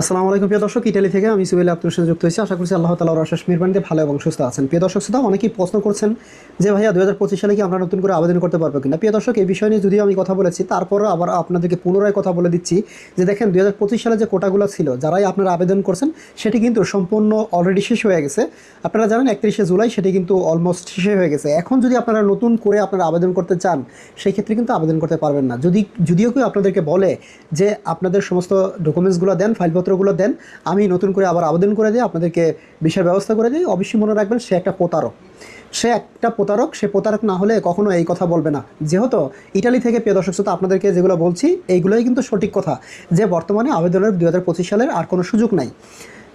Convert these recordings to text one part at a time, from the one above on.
আসসালামু আলাইকুম, প্রিয় দর্শক। ইটালি থেকে আমি সুবেল আপনার সাথে যুক্ত হয়েছি। আশা করছি আল্লাহ তালার আশ্বাস মেহরবানিতে ভালো এবং সুস্থ আছেন। প্রিয় দর্শক, শ্রোতা, অনেকেই প্রশ্ন করছেন যে, ভাইয়া দু হাজার পঁচিশ সালে কি আমরা নতুন করে আবেদন করতে পারব কিনা? প্রিয় দর্শক, এই বিষয় নিয়ে যদিও আমি কথা বলেছি তারপরও আবার আপনাদেরকে পুনরায় কথা বলে দিচ্ছি যে, দেখেন দু হাজার পঁচিশ সালে যে কোটাগুলো ছিল, যারাই আপনারা আবেদন করছেন, সেটি কিন্তু সম্পূর্ণ অলরেডি শেষ হয়ে গেছে। আপনারা জানেন, একত্রিশে জুলাই সেটি কিন্তু অলমোস্ট শেষ হয়ে গেছে। এখন যদি আপনারা নতুন করে আপনারা আবেদন করতে চান, সেই ক্ষেত্রে কিন্তু আবেদন করতে পারবেন না। যদি, যদিও কেউ আপনাদেরকে বলে যে, আপনাদের সমস্ত ডকুমেন্টসগুলো দেন ফাইলপত্রগুলো দেন, আমি নতুন করে আবার আবেদন করে দিই আপনাদেরকে বিষয়ের ব্যবস্থা করে দিই। অবশ্যই মনে রাখবেন সে একটা প্রতারক। সে একটা প্রতারক, সে প্রতারক না হলে কখনো এই কথা বলবে না। যেহেতু ইটালি থেকে, প্রিয় দর্শক শ্রোতা, আপনাদেরকে যেগুলো বলছি, এইগুলোই কিন্তু সঠিক কথা যে বর্তমানে আবেদনের দু হাজার পঁচিশ সালের আর কোনো সুযোগ নাই।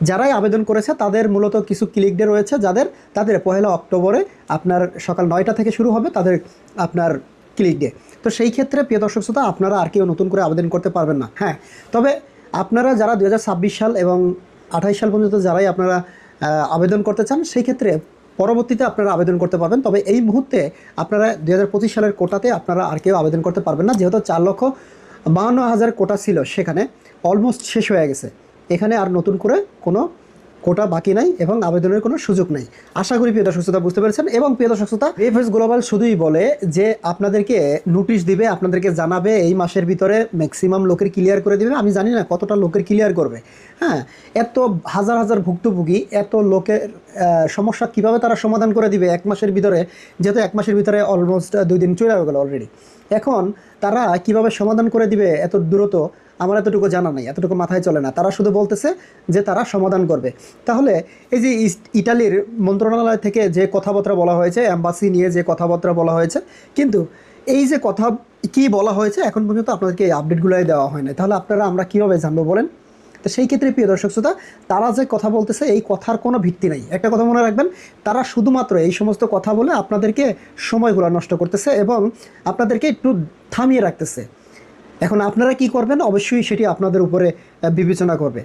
যারাই আবেদন করেছে, তাদের মূলত কিছু ক্লিক ডে রয়েছে, যাদের, তাদের পহেলা অক্টোবরে আপনার সকাল নয়টা থেকে শুরু হবে তাদের আপনার ক্লিক ডে তো সেই ক্ষেত্রে, প্রিয় দর্শক শ্রোতা, আপনারা আর কেউ নতুন করে আবেদন করতে পারবেন না। হ্যাঁ তবে আপনারা যারা দু হাজার ছাব্বিশ সাল এবং আঠাইশ সাল পর্যন্ত যারাই আপনারা আবেদন করতে চান, সেই ক্ষেত্রে পরবর্তীতে আপনারা আবেদন করতে পারবেন। তবে এই মুহূর্তে আপনারা দু হাজার পঁচিশ সালের কোটাতে আপনারা আর কেউ আবেদন করতে পারবেন না। যেহেতু চার লক্ষ বাহান্ন হাজার কোটা ছিল সেখানে, অলমোস্ট শেষ হয়ে গেছে। এখানে আর নতুন করে কোনো কোটা বাকি নাই এবং আবেদনের কোনো সুযোগ নেই। আশা করি প্রিয় শ্রোতা বুঝতে পেরেছেন এবং প্রিয় শ্রোতা এফএস গ্লোবাল শুধুই বলে যে আপনাদেরকে নোটিশ দিবে, আপনাদেরকে জানাবে, এই মাসের ভিতরে ম্যাক্সিমাম লোকের ক্লিয়ার করে দিবে। আমি জানি না কতটা লোকের ক্লিয়ার করবে। হ্যাঁ এত হাজার হাজার ভুক্তভোগী, এত লোকের সমস্যা কীভাবে তারা সমাধান করে দিবে এক মাসের ভিতরে? যেহেতু এক মাসের ভিতরে অলমোস্ট দুই দিন চলে গেল অলরেডি এখন তারা কীভাবে সমাধান করে দিবে এত দ্রুত? আমার এতটুকু জানা নাই, এতটুকু মাথায় চলে না। তারা শুধু বলতেছে যে তারা সমাধান করবে। তাহলে এই যে ইটালির মন্ত্রণালয় থেকে যে কথাবার্তা বলা হয়েছে অ্যাম্বাসি নিয়ে যে কথাবার্তা বলা হয়েছে, কিন্তু এই যে কথা কি বলা হয়েছে, এখন পর্যন্ত আপনাদেরকে এই আপডেটগুলোই দেওয়া হয় না তাহলে আপনারা আমরা কীভাবে জানব বলেন? তো সেই ক্ষেত্রে প্রিয় দর্শক শ্রোতা, তারা যে কথা বলতেছে, এই কথার কোনো ভিত্তি নাই। একটা কথা মনে রাখবেন, তারা শুধুমাত্র এই সমস্ত কথা বলে আপনাদেরকে সময়গুলো নষ্ট করতেছে এবং আপনাদেরকে একটু থামিয়ে রাখতেছে। এখন আপনারা কি করবেন? অবশ্যই সেটি আপনাদের উপরে বিবেচনা করবে।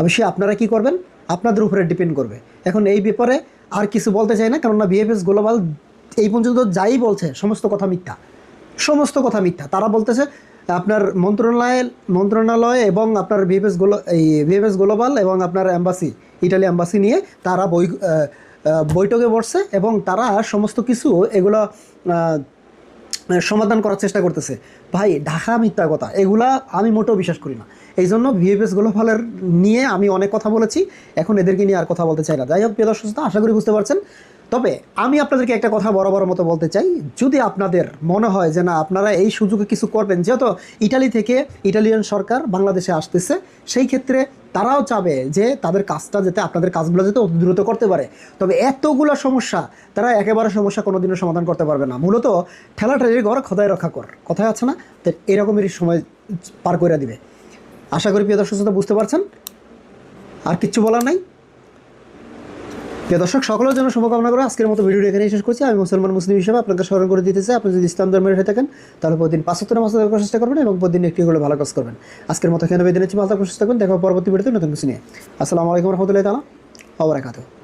অবশ্যই আপনারা কি করবেন? আপনাদের উপরে ডিপেন্ড করবে। এখন এই ব্যাপারে আর কিছু বলতে চাই না, কেননা বিএফএস গ্লোবাল এই পর্যন্ত যাই বলছে, সমস্ত কথা মিথ্যা। সমস্ত কথা মিথ্যা। তারা বলতেছে, আপনার মন্ত্রণালয় মন্ত্রণালয় এবং আপনার বিএফএস গ্লো এই বিএফএস গ্লোবাল এবং আপনার অ্যাম্বাসি ইটালি অ্যাম্বাসি নিয়ে তারা বই বৈঠকে বসছে এবং তারা সমস্ত কিছু এগুলো সমাধান করার চেষ্টা করতেছে। ভাই, ঢাকা মিথ্যা কথা এগুলা আমি মোটেও বিশ্বাস করি না। এই জন্য ভিএফএস গ্লোবালের নিয়ে আমি অনেক কথা বলেছি, এখন এদেরকে নিয়ে আর কথা বলতে চাই না। যাই হোক, প্রিয় দর্শক আশা করি বুঝতে পারছেন। তবে আমি আপনাদেরকে একটা কথা বরাবর মতো বলতে চাই, যদি আপনাদের মনে হয় যে না, আপনারা এই সুযোগে কিছু করবেন, যেহেতু ইটালি থেকে ইটালিয়ান সরকার বাংলাদেশে আসতেছে, সেই ক্ষেত্রে তারাও চাবে যে তাদের কাজটা যেতে, আপনাদের কাজগুলো যাতে অতি দ্রুত করতে পারে। তবে এতগুলো সমস্যা, তারা একেবারে সমস্যা কোনোদিনও সমাধান করতে পারবে না। মূলত ঠেলা ঠেলির ঘর খোদাই রক্ষা কর। কথায় আছে না? তো এরকমেরই সময় পার করে দিবে। আশা করি প্রিয় দর্শক বুঝতে পারছেন। আর কিচ্ছু বলার নাই। দর্শক, সকলের জন্য শুভকামনা করে আজকের মতো ভিডিও এখানে শেষ করছি। আমি মুসলমান মুসলিম হিসেবে আপনাকে স্মরণ করে দিতে চাই, আপনি যদি ইসলাম ধর্মের হয়ে থাকেন, তাহলে প্রতিদিন পাঁচত্তর মাস দেখার চেষ্টা করবেন এবং প্রতিদিন একটি করে ভালো কাজ করবেন। আজকের মতো এখানে বেদিন ভালো থাকার চেষ্টা করবেন দেখা পরবর্তী ভিডিওতে নতুন কিছু নিয়ে। আসসালামু আলাইকুম রহমতুল্লাহ তালা অবরাকাতু